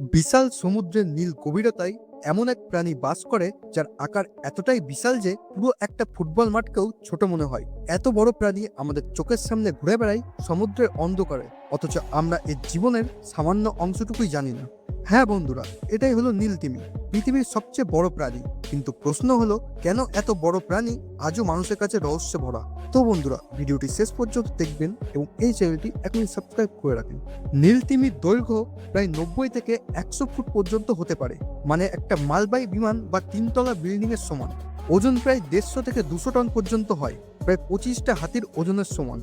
বিশাল সমুদ্রের নীল গভীরতায় এমন এক প্রাণী বাস করে, যার আকার এতটাই বিশাল যে পুরো একটা ফুটবল মাঠকেও ছোট মনে হয়। এত বড় প্রাণী আমাদের চোখের সামনে ঘুরে বেড়ায় সমুদ্রের অন্ধকারে, অথচ আমরা এর জীবনের সামান্য অংশটুকুই জানি না। হ্যাঁ বন্ধুরা, এটাই হলো নীল তিমি। পৃথিবীর সবচেয়ে বড় প্রাণী। কিন্তু প্রশ্ন হলো, কেন এত বড় প্রাণী আজও মানুষের কাছে রহস্যে ভরা? তো বন্ধুরা, ভিডিওটি শেষ পর্যন্ত দেখবেন এবং এই চ্যানেলটি এখনই সাবস্ক্রাইব করে রাখেন নীল তিমির দৈর্ঘ্য প্রায় নব্বই থেকে একশো ফুট পর্যন্ত হতে পারে। মানে একটা মালবাহী বিমান বা তিনতলা বিল্ডিং এর সমান। ওজন প্রায় দেড়শো থেকে দুশো টন পর্যন্ত হয়। প্রায় পঁচিশটা হাতির ওজনের সমান।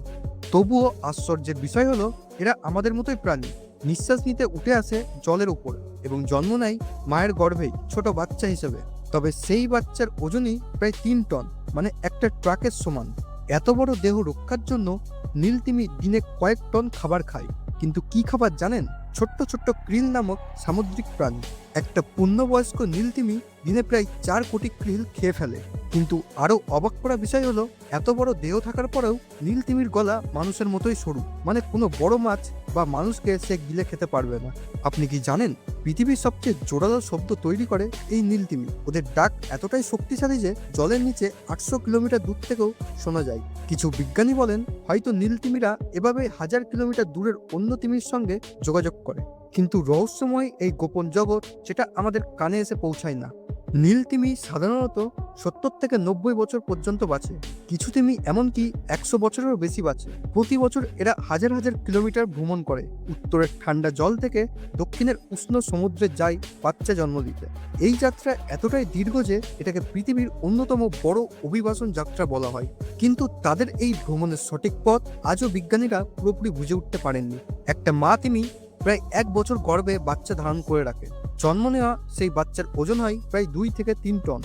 তবুও আশ্চর্যের বিষয় হলো, এরা আমাদের মতোই প্রাণী। নিঃশ্বাস নিতে উঠে আসে জলের উপর এবং জন্ম নেয় মায়ের গর্ভেই ছোট বাচ্চা হিসেবে। তবে সেই বাচ্চার ওজনই প্রায় তিন টন মানে একটা ট্রাকের সমান। এত বড় দেহ রক্ষার জন্য নীল তিমি দিনে কয়েক টন খাবার খায়। কিন্তু কি খাবার জানেন? ছোট্ট ছোট্ট ক্রিল নামক সামুদ্রিক প্রাণী। একটা পূর্ণবয়স্ক নীল তিমি দিনে প্রায় চার কোটি ক্রিল খেয়ে ফেলে। কিন্তু আরও অবাক করা বিষয় হলো, এত বড় দেহ থাকার পরেও নীল তিমির গলা মানুষের মতোই সরু মানে কোনো বড় মাছ বা মানুষকে সে গিলে খেতে পারবে না। আপনি কি জানেন, পৃথিবীর সবচেয়ে জোরালো শব্দ তৈরি করে এই নীলতিমি। ওদের ডাক এতটাই শক্তিশালী যে জলের নিচে আটশো কিলোমিটার দূর থেকেও শোনা যায়। কিছু বিজ্ঞানী বলেন, হয়তো নীলতিমিরা এভাবে হাজার কিলোমিটার দূরের অন্য তিমির সঙ্গে যোগাযোগ করে। কিন্তু রহস্যময় এই গোপন জগৎ যেটা আমাদের কানে এসে পৌঁছায় না। নীল তিমি সাধারণত সত্তর থেকে নব্বই বছর পর্যন্ত বাঁচে। কিছু তিমি এমনকি একশো বছরেরও বেশি বাঁচে। প্রতি বছর এরা হাজার হাজার কিলোমিটার ভ্রমণ করে। উত্তরের ঠান্ডা জল থেকে দক্ষিণের উষ্ণ সমুদ্রে যায় বাচ্চা জন্ম দিতে। এই যাত্রা এতটাই দীর্ঘ যে এটাকে পৃথিবীর অন্যতম বড় অভিবাসন যাত্রা বলা হয়। কিন্তু তাদের এই ভ্রমণের সঠিক পথ আজও বিজ্ঞানীরা পুরোপুরি বুঝে উঠতে পারেননি। একটা মা তিমি প্রায় এক বছর গর্ভে বাচ্চা ধারণ করে রাখে। জন্ম নেওয়া সেই বাচ্চার ওজন হয় প্রায় দুই থেকে তিন টন,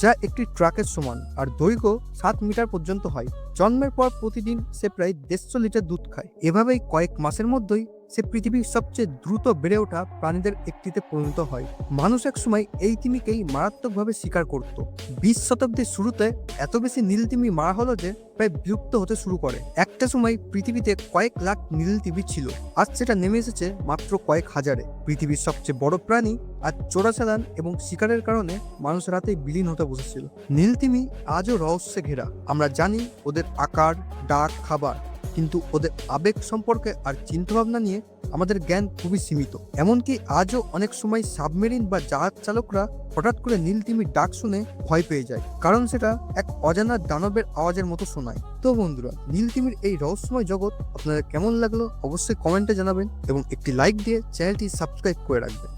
যা একটি ট্রাকের সমান আর দৈর্ঘ্য সাত মিটার পর্যন্ত হয়। জন্মের পর প্রতিদিন সে প্রায় দেড়শো লিটার দুধ খায়। এভাবেই কয়েক মাসের মধ্যেই সে পৃথিবীর সবচেয়ে দ্রুত বেড়ে ওঠা প্রাণীদের একটিতে পরিণত হয়। মানুষ এক সময় এই তিমিকেই মারাত্মকভাবে শিকার করত। বিশ শতাব্দীর শুরুতে এত বেশি নীল তিমি মারা হলো যে প্রায় বিলুপ্ত হতে শুরু করে। একটা সময় পৃথিবীতে কয়েক লাখ নীল তিমি ছিল, আজ সেটা নেমে এসেছে মাত্র কয়েক হাজারে। পৃথিবীর সবচেয়ে বড় প্রাণী আর চোরাচালান এবং শিকারের কারণে মানুষের হাতে বিলীন হতে বসেছিল। নীল তিমি আজও রহস্যে ঘেরা। আমরা জানি ওদের আকার, ডাক, খাবার। কিন্তু ওদের আবেগ সম্পর্কে আর চিন্তাভাবনা নিয়ে আমাদের জ্ঞান খুবই সীমিত। এমনকি আজও অনেক সময় সাবমেরিন বা জাহাজ চালকরা হঠাৎ করে নীল তিমির ডাক শুনে ভয় পেয়ে যায়, কারণ সেটা এক অজানা দানবের আওয়াজের মতো শোনায়। তো বন্ধুরা, নীল তিমির এই রহস্যময় জগৎ আপনাদের কেমন লাগল অবশ্যই কমেন্টে জানাবেন এবং একটি লাইক দিয়ে চ্যানেলটি সাবস্ক্রাইব করে রাখবেন।